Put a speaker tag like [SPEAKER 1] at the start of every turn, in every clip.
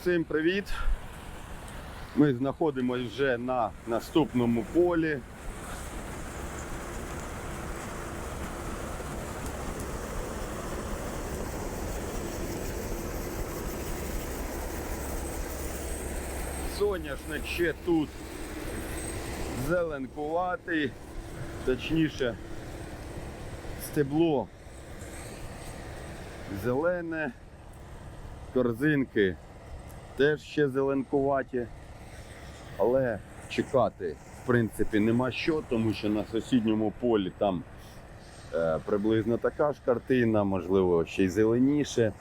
[SPEAKER 1] Всім привіт! Ми знаходимося вже на наступному полі. Соняшник ще тут зеленкуватий, точніше стебло зелене, корзинки теж ще зеленкуваті, але чекати в принципі нема що, тому що на сусідньому полі там е, приблизно така ж картина, можливо, ще й зеленіше.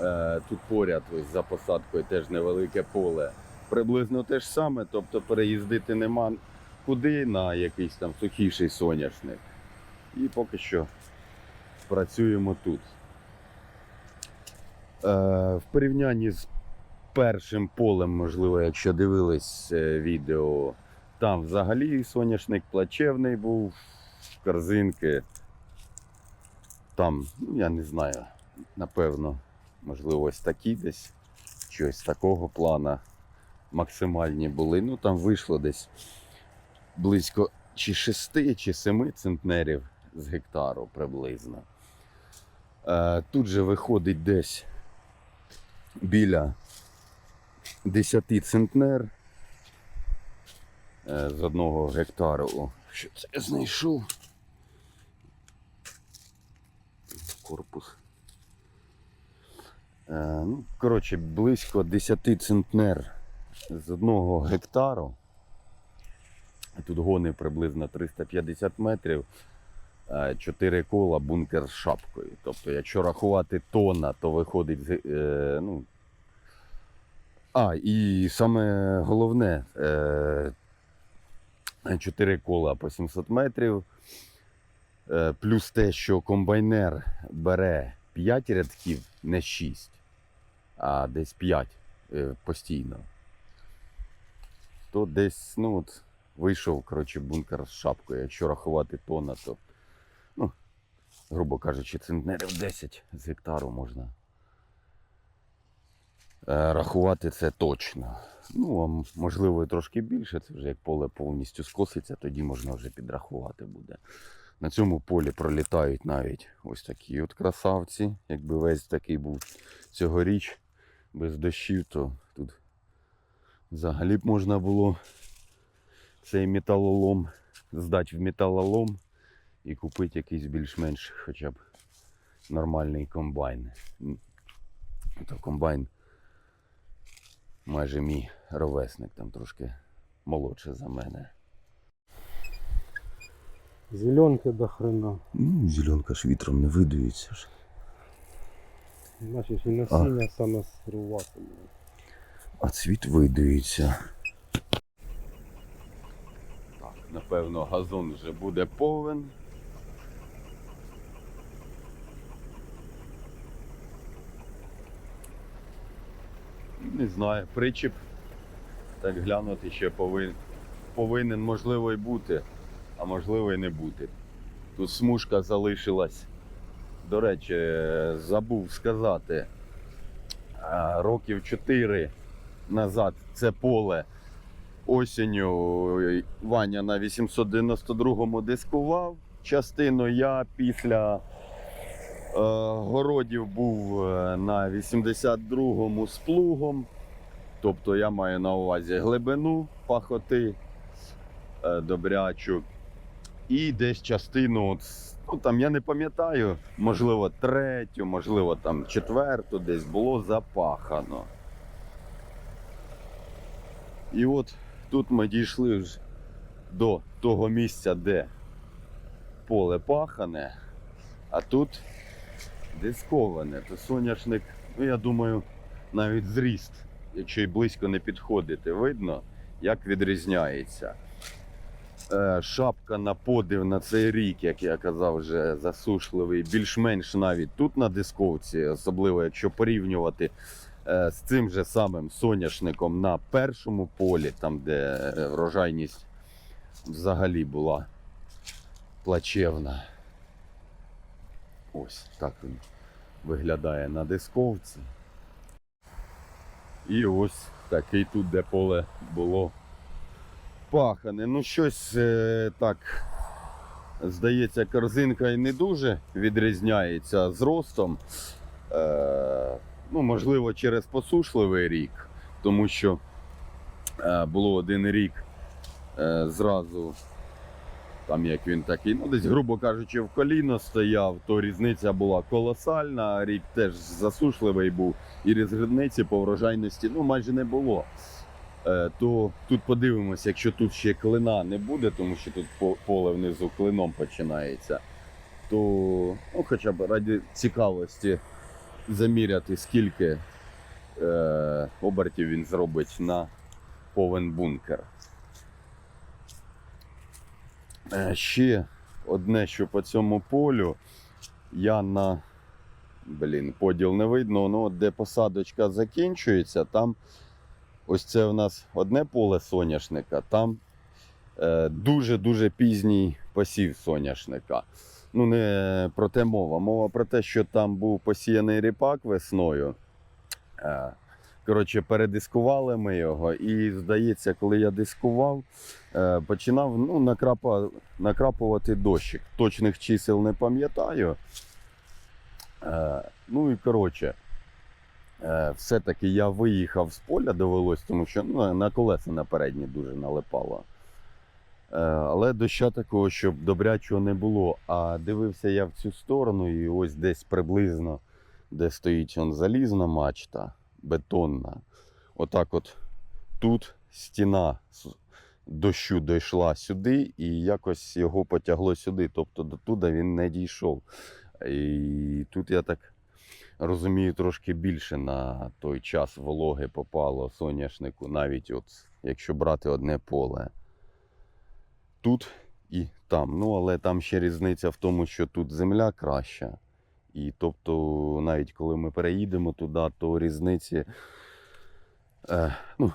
[SPEAKER 1] Е, тут поряд ось за посадкою теж невелике поле. Приблизно те ж саме, тобто переїздити нема куди на якийсь там сухіший соняшник. І поки що працюємо тут. Е, в порівнянні з першим полем, можливо, якщо дивились е, відео, там взагалі соняшник плачевний був, корзинки. Там, ну, я не знаю, напевно, можливо, ось такі десь, щось такого плана максимальні були. Ну там вийшло десь близько чи 6 чи 7 центнерів з гектару приблизно. Е, тут же виходить десь біля 10 центнер е, з одного гектару. О, що це я знайшов? Корпус. Е, ну, коротше, близько 10 центнер з одного гектару. Тут гони приблизно 350 метрів. 4 кола бункер з шапкою. Тобто, якщо рахувати тонна, то виходить. Е, ну, а, і саме головне, е, 4 кола по 700 метрів. Е, плюс те, що комбайнер бере 5 рядків, не 6, а десь 5 е, постійно. То десь, ну от, вийшов, коротше, бункер з шапкою. Якщо рахувати тонна, то, ну, грубо кажучи, центнерів 10 з гектару можна рахувати це точно. Ну, а можливо, і трошки більше. Це вже як поле повністю скоситься, тоді можна вже підрахувати буде. На цьому полі пролітають навіть ось такі от красавці. Якби весь такий був цьогоріч без дощів, то тут взагалі б можна було цей металолом здати в металолом і купити якийсь більш-менш хоча б нормальний комбайн. То комбайн майже мій ровесник, там трошки молодше за мене.
[SPEAKER 2] Зеленки до хрена.
[SPEAKER 1] Ну, зеленка ж вітром не видується ж.
[SPEAKER 2] Значить і насіння саме сируватиме.
[SPEAKER 1] А цвіт видується. Так, напевно, газон вже буде повен. Знаю, причіп. Так глянути ще повинен, повинен, можливо, і бути, а можливо і не бути. Тут смужка залишилась. До речі, забув сказати. Років 4 назад це поле осінню е, Ваня на 892-му дискував. Частину я після е, городів був е, на 82-му з плугом. Тобто я маю на увазі глибину пахоти е, добрячу. І десь частину, ну там я не пам'ятаю, можливо, третю, можливо, там четверту десь було запахано. І от тут ми дійшли вже до того місця, де поле пахане, а тут дисковане. То соняшник, ну я думаю, навіть зріст, якщо й близько не підходити, видно, як відрізняється. Е, Шапка на подив на цей рік, як я казав, вже засушливий, більш-менш навіть тут на дисковці, особливо якщо порівнювати е, з цим же самим соняшником на першому полі, там де е, врожайність взагалі була плачевна. Ось так він виглядає на дисковці. І ось такий тут, де поле було пахане. Ну, щось е, так, здається, корзинка і не дуже відрізняється зростом. Е, ну, можливо, через посушливий рік, тому що е, було один рік е, зразу, там як він такий, ну десь, грубо кажучи, в коліно стояв, то різниця була колосальна, рік теж засушливий був, і різниці по врожайності ну, майже не було. Е, то тут подивимося, якщо тут ще клина не буде, тому що тут поле внизу клином починається, то ну, хоча б раді цікавості заміряти, скільки е, обертів він зробить на повен бункер. Е, ще одне, що по цьому полю я на блін, поділ не видно, ну, де посадочка закінчується, там ось це у нас одне поле соняшника, там е, дуже-дуже пізній посів соняшника. Ну, не про те мова. Мова про те, що там був посіяний ріпак весною. Коротше, передискували ми його, і здається, коли я дискував, е, починав ну, накрапувати дощик. Точних чисел не пам'ятаю. Е, ну і коротше, е, все-таки я виїхав з поля, довелось, тому що ну, на колеса на передні дуже налипало. Але доща такого, щоб добрячого не було. А дивився я в цю сторону, і ось десь приблизно, де стоїть он залізна мачта, бетонна. Отак от тут стіна з дощу дійшла сюди, і якось його потягло сюди. Тобто до туди він не дійшов. І тут я так розумію, трошки більше на той час вологи попало соняшнику, навіть от якщо брати одне поле. Тут і там. Ну, але там ще різниця в тому, що тут земля краща. І тобто, навіть коли ми переїдемо туди, то різниці е, ну,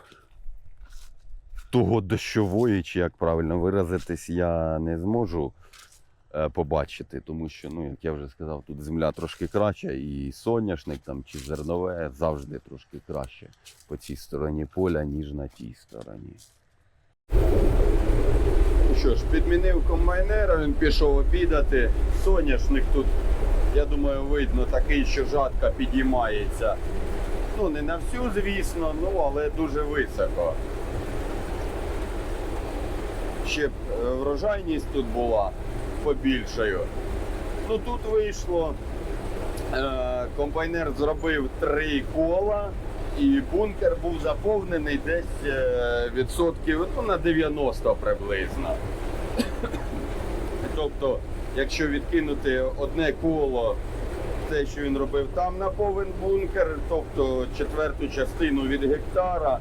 [SPEAKER 1] того дощової, чи як правильно виразитись, я не зможу е, побачити, тому що, ну, як я вже сказав, тут земля трошки краща, і соняшник там, чи зернове завжди трошки краще по цій стороні поля, ніж на тій стороні. Ну що ж, підмінив комбайнера, він пішов обідати. Соняшник тут, я думаю, видно такий, що жатка підіймається. Ну, не на всю, звісно, ну але дуже високо. Ще б е, врожайність тут була побільшою. Ну тут вийшло. Е, комбайнер зробив три кола, і бункер був заповнений десь е, відсотків ну, на 90 приблизно. тобто, якщо відкинути одне коло, те, що він робив там на повен бункер, тобто четверту частину від гектара,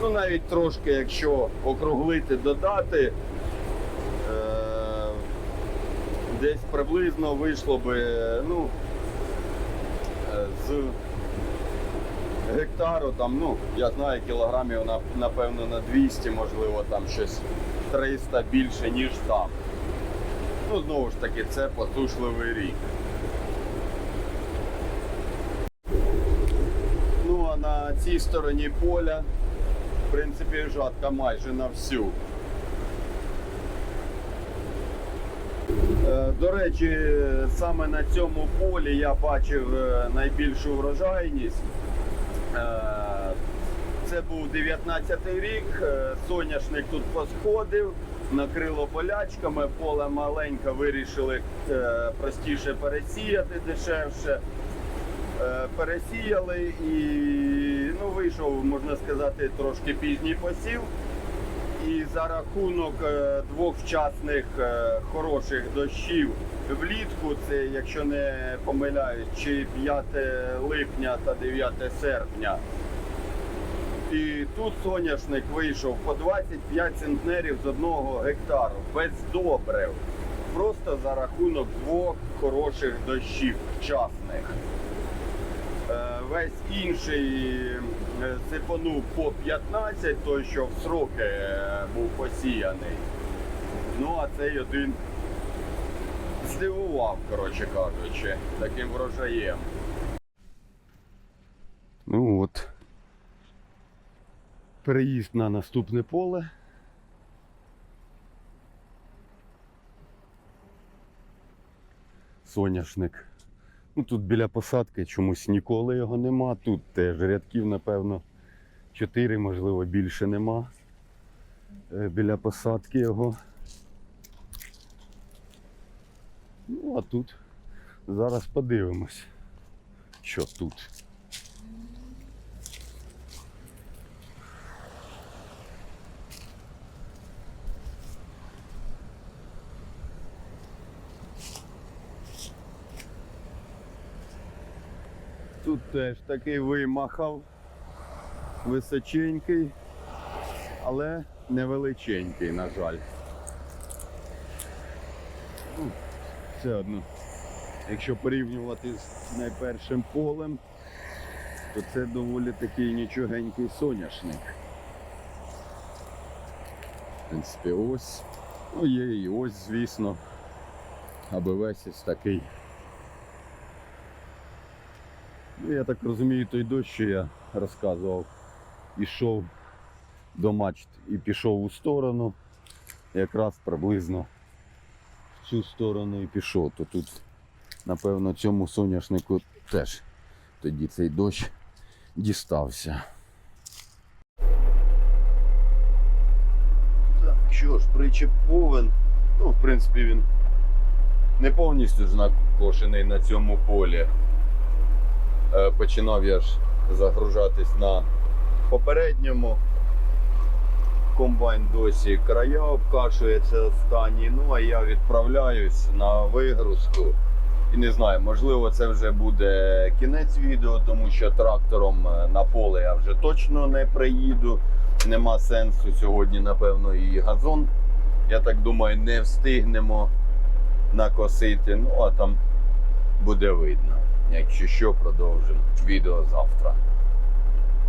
[SPEAKER 1] ну навіть трошки, якщо округлити, додати, е, десь приблизно вийшло би, ну, е, з гектару, там, ну, я знаю, кілограмів напевно на 200, можливо, там щось 300 більше, ніж там. Ну, знову ж таки, це посушливий рік. Ну, а на цій стороні поля, в принципі, жатка майже на всю. Е, До речі, саме на цьому полі я бачив е, найбільшу врожайність. Е, Це був 19-й рік, соняшник тут посходив, накрило полячками, поле маленьке, вирішили е, простіше пересіяти, дешевше. Е, Пересіяли і ну, вийшов, можна сказати, трошки пізній посів. І за рахунок е, двох вчасних е, хороших дощів влітку, це, якщо не помиляюсь, чи 5 липня та 9 серпня. І тут соняшник вийшов по 25 центнерів з одного гектару, без добрив. Просто за рахунок двох хороших дощів вчасних. Е, Весь інший е, сипанув по 15, той, що в сроки е, був посіяний. Ну, а цей один здивував, коротше кажучи, таким врожаєм. Ну от, переїзд на наступне поле. Соняшник. Ну, тут біля посадки чомусь ніколи його нема. Тут теж рядків, напевно, 4, можливо, більше нема. Е, Біля посадки його. Ну, а тут зараз подивимось, що тут. Тут теж такий вимахав, височенький, але невеличенький, на жаль. Ну, Все одно, якщо порівнювати з найпершим полем, то це доволі такий нічогенький соняшник. В принципі, ось. Ну, є і ось, звісно. Аби весь ось такий. Ну, я так розумію, той дощ, що я розказував, ішов до мачт і пішов у сторону, якраз приблизно в цю сторону і пішов. То тут, напевно, цьому соняшнику теж тоді цей дощ дістався. Так, що ж, причеп повен. Ну, в принципі, він не повністю ж накошений на цьому полі. Е, починав я ж загружатись на попередньому. Комбайн досі края обкашує це останній. Ну а я відправляюсь на вигрузку. І не знаю, можливо, це вже буде кінець відео, тому що трактором е, на поле я вже точно не приїду. Нема сенсу сьогодні, напевно, і газон. Я так думаю, не встигнемо накосити. Ну а там буде видно. Якщо що, продовжимо відео завтра.